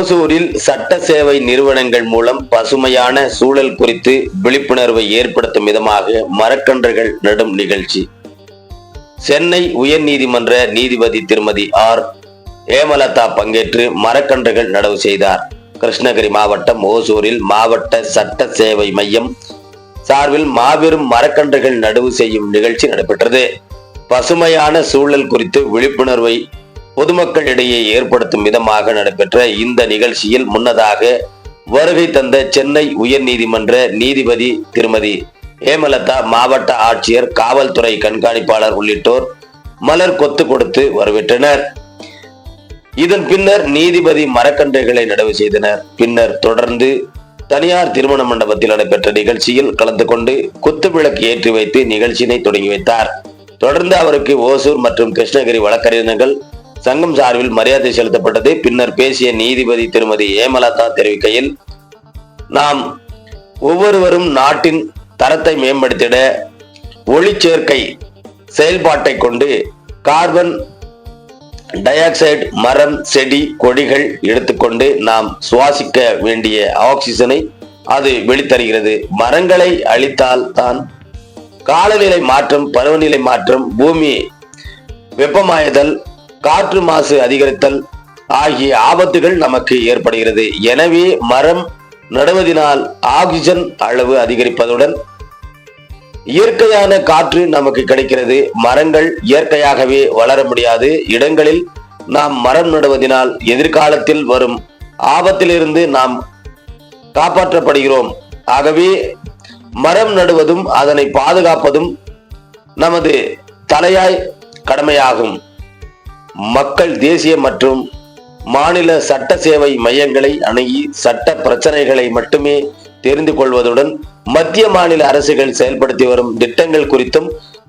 ஓசூரில் சட்ட சேவை நிறுவனங்கள் மூலம் பசுமையான சூழல் குறித்து விழிப்புணர்வை ஏற்படுத்தும் விதமாக மரக்கன்றுகள் நடும் நிகழ்ச்சி. சென்னை உயர்நீதிமன்ற நீதிபதி திருமதி ஆர். ஏமலதா பங்கேற்று மரக்கன்றுகள் நடவு செய்தார். கிருஷ்ணகிரி மாவட்டம் ஓசூரில் மாவட்ட சட்ட சேவை மையம் சார்பில் மாபெரும் மரக்கன்றுகள் நடவு செய்யும் நிகழ்ச்சி நடைபெற்றது. பசுமையான சூழல் குறித்து விழிப்புணர்வை பொதுமக்களிடையே ஏற்படுத்தும் விதமாக நடைபெற்ற இந்த நிகழ்ச்சியில் முன்னதாக வருகை தந்த சென்னை உயர்நீதிமன்ற நீதிபதி திருமதி ஹேமலதா மாவட்ட ஆட்சியர் காவல்துறை கண்காணிப்பாளர் உள்ளிட்டோர் மலர் கொத்து கொடுத்து வரவேற்றனர். இதன் பின்னர் நீதிபதி மரக்கன்றுகளை நடவு செய்தனர். பின்னர் தொடர்ந்து தனியார் திருமண மண்டபத்தில் நடைபெற்ற நிகழ்ச்சியில் கலந்து கொண்டு குத்துவிளக்கு ஏற்றி வைத்து நிகழ்ச்சியினை தொடங்கி வைத்தார். தொடர்ந்து அவருக்கு ஓசூர் மற்றும் கிருஷ்ணகிரி வழக்கறிஞர்கள் சங்கம் சார்பில் மரியாதை செலுத்தப்பட்டது. பின்னர் பேசிய நீதிபதி திருமதி ஏமலதா தெரிவிக்கையில் நாம் ஒவ்வொருவரும் நாட்டின் தரத்தை மேம்படுத்திட ஒளிச்சேர்க்கை செயல்பாட்டை கொண்டு கார்பன் டை ஆக்சைடு மரம் செடி கொடிகள் எடுத்துக்கொண்டு நாம் சுவாசிக்க வேண்டிய ஆக்சிஜனை அது வெளித்தருகிறது. மரங்களை அழித்தால் தான் காலநிலை மாற்றம் பருவநிலை மாற்றம் பூமி வெப்பமாயதல் காற்று மாசு அதிகரித்தல் ஆகிய ஆபத்துகள் நமக்கு ஏற்படுகிறது. எனவே மரம் நடுவதினால் ஆக்சிஜன் அளவு அதிகரிப்பதுடன் இயற்கையான காற்று நமக்கு கிடைக்கிறது. மரங்கள் இயற்கையாகவே வளர முடியாது. இடங்களில் நாம் மரம் நடுவதினால் எதிர்காலத்தில் வரும் ஆபத்திலிருந்து நாம் காப்பாற்றப்படுகிறோம். ஆகவே மரம் நடுவதும் அதனை பாதுகாப்பதும் நமது தலையாய் கடமையாகும். மக்கள் தேசிய மற்றும் மாநில சட்ட சேவை மையங்களை அணுகி சட்ட பிரச்சனைகளை மட்டுமே தெரிந்து கொள்வதுடன் மத்திய மாநில அரசுகள் செயல்படுத்தி வரும் திட்டங்கள் குறித்தும்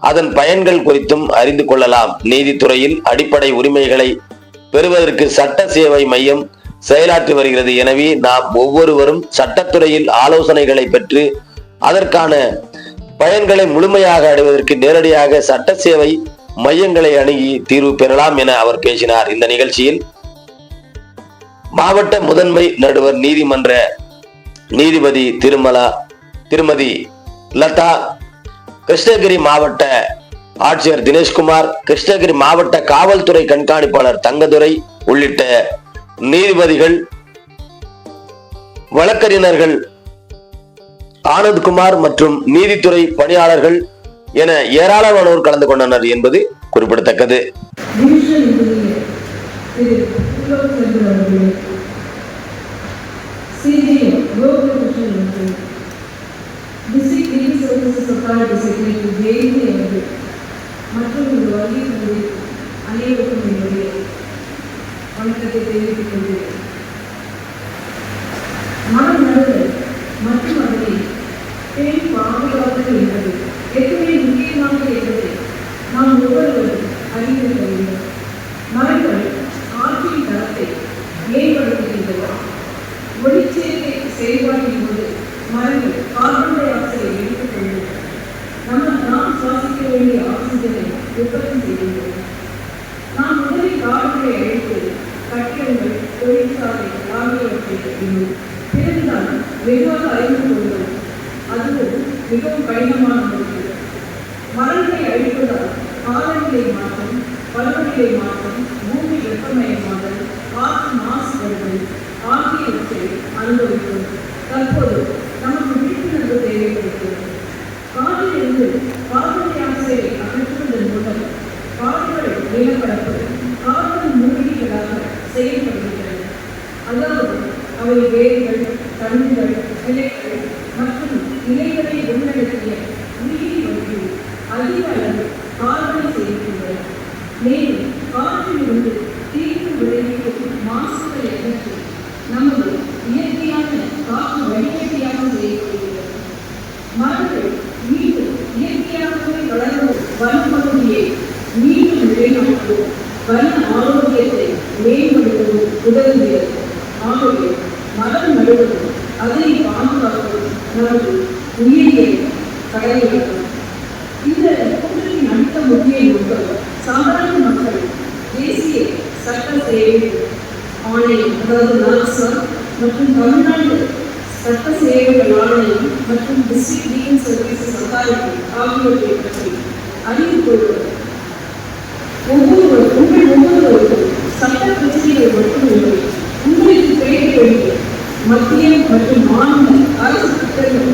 அதன் பயன்கள் குறித்தும் அறிந்து கொள்ளலாம். நீதித்துறையில் அடிப்படை உரிமைகளை பெறுவதற்கு சட்ட சேவை மையம் செயலாற்றி வருகிறது. எனவே நாம் ஒவ்வொருவரும் சட்டத்துறையில் ஆலோசனைகளை பெற்று அதற்கான பயன்களை முழுமையாக அடைவதற்கு நேரடியாக சட்ட சேவை மையங்களை அணுகி தீர்வு பெறலாம் என அவர் பேசினார். இந்த நிகழ்ச்சியில் மாவட்ட முதன்மை நடுவர் நீதிமன்ற நீதிபதி திருமலா திருமதி லதா கிருஷ்ணகிரி மாவட்ட ஆட்சியர் தினேஷ்குமார் கிருஷ்ணகிரி மாவட்ட காவல்துறை கண்காணிப்பாளர் தங்கதுரை உள்ளிட்ட நீதிபதிகள் வழக்கறிஞர்கள் ஆனந்த்குமார் மற்றும் நீதித்துறை பணியாளர்கள் என ஏராளமானோர் கலந்து கொண்டனர் என்பது குறிப்பிடத்தக்கது. டிவிஷன் இன்ஜினியர் திரு புலோச்சந்திரன் அவர்களே CGM Lokakrishnan district legal services authority secretary மற்றும் இந்த வருகை தந்தை அனைவருக்கும் என்னுடைய வணக்கத்தை தெரிவித்துக் கொள்கிறேன். மனம் நடுதல் மற்றும் அதனை பேணி பாதுகாத்தல் என்பது எத்தனை முக்கியமாக என்பதை நாம் ஒவ்வொருவரும் அறிந்து வேண்டும் மரங்கள் ஆற்றின் தரத்தை மேம்படுத்துகின்றன ஒளிச்சேர்க்கை செயல்பாட்டின் போது மரங்கள் கார்பன் டை ஆக்சைடை எடுத்துக்கொள்கின்றன நம்ம நாம் சுவாசிக்க வேண்டிய ஆக்சிஜனை உற்பத்தி செய்கின்றன நாம் முதலில் காடுகளை அழித்து கட்டிடங்கள் தொழிற்சாலை ஆகியவற்றை பிறகுதான் வெகுவாக அறிந்து கொண்டோம் அதுவும் மிகவும் கடினமான முறையில் மரங்களை அழிப்பதால் காலநிலை மாற்றம் பருவநிலை மாற்றம் பூமி வெப்பமயமாதல் காற்று மாசுபடுதல் ஆகியவற்றை அனுபவிக்கும் தற்போது நமக்கு விழிப்புணர்வு தேவைப்படுகிறது. காற்றிலிருந்து கார்பன் டை ஆக்சைடை அகற்றுவதன் மூலம் காடுகள் நிலப்பரப்பு கார்பன் மூலிகளாக செயல்படும் அவை வேர்கள் கண்கள் கிளைகள் மற்றும் இலைகளை உள்ளடக்கிய உயிரி வந்து அதிக அளவு கார்பனை செய்கின்றன மேலும் காற்றிலிருந்து தீர்வு விளைவிக்கும் மாசுகளை அகற்றி நமது இயற்கையான காற்று வடிகட்டியாக செய்யப்படுகிறது மரங்கள் மீண்டும் இயற்கையாகவே வளரும் வனப்பகுதியை மீண்டும் நிலைநாட்டுவோம். வன ஆரோக்கியத்தை மேம்படுத்தவும். உதவுகிறது. ஆகவே மரம் அதனை நமது உயிரியல் இந்த கூட்டத்தின் அடுத்த முக்கிய நோக்கம் சாதாரண மக்கள் தேசிய சட்ட சேவை ஆணையம் அதாவது மற்றும் தமிழ்நாடு சட்ட சேவைகள் ஆணையம் மற்றும் டிஸ்ட்ரிக்ட் லீகல் சர்வீசஸ் அத்தாரிட்டி ஆகியவற்றை பற்றி அறிந்து கொள்வது உங்கள் ஒவ்வொருவருக்கும் சட்ட பிரச்சனைகள் மட்டுமில்லை உங்களுக்கு கிடைக்க வேண்டிய மத்திய மற்றும் மாநில அரசு திட்டங்கள்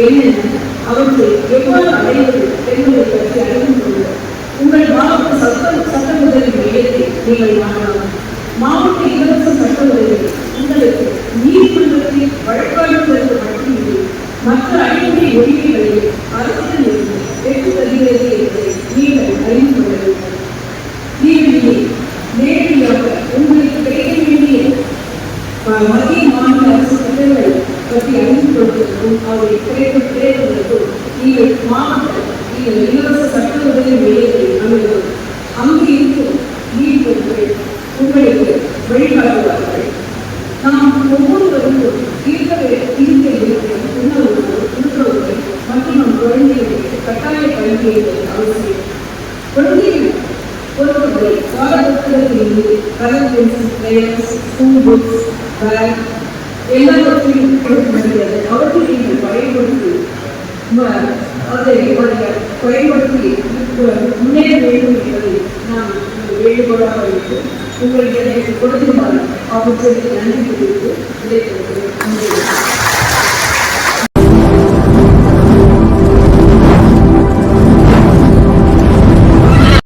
என்னென்ன அவற்றை எவ்வாறு அடைவது என்பதை பற்றி அறிந்து கொள்ள உங்கள் மாவட்ட சட்ட சட்ட உதவி மையத்தை நீங்கள் நாடலாம் மாவட்ட இலவச சட்ட உதவி உங்களுக்கு நீதிமன்றத்தில் வழக்காடுவதற்கு மட்டுமில்லை மற்ற அடிப்படை உரிமைகளை அரசிடமிருந்து பெற்று தருகிறது என்பதை நீங்கள் அறிந்து கொள்ள வேண்டும் நீதிபதி நேரடியாக உங்களுக்கு கிடைக்க வேண்டிய அஹ், மத்திய மாநில அரசு திட்டங்களை பற்றி அறிந்து கொள்வதற்கும் அவை கிடைக்க கிடைப்பதற்கும் நீங்கள் மாவட்ட நீங்கள் இலவச சட்ட உதவி மையத்தை அங்கு இருக்கும் நீதிபதிகள் உங்களுக்கு வழிகாட்டுவார்கள். நாம் ஒவ்வொருவருக்கும் தீர்க்க வே- தீர்க்க இருக்கிற உணவுகள் உணர்வுகள் மற்றும் நம் குழந்தைகளுக்கு கட்டாய கல்வியை அவசியம். குழந்தைகள் பொறுத்தவரை பாடப்புத்தகத்திலிருந்து colour pencil crayons school books bag எல்லாவற்றையும் கொடுக்கப்படுகிறது அவற்றை பயன்படுத்தி அதை பயன்படுத்தி முன்னேற வேண்டும் என்பதை நான் வேண்டுகோளாக வைத்து உங்களுக்கு எனக்கு கொடுத்திருந்தால் அவற்றுக்கு நன்றி தெரிவித்து இதை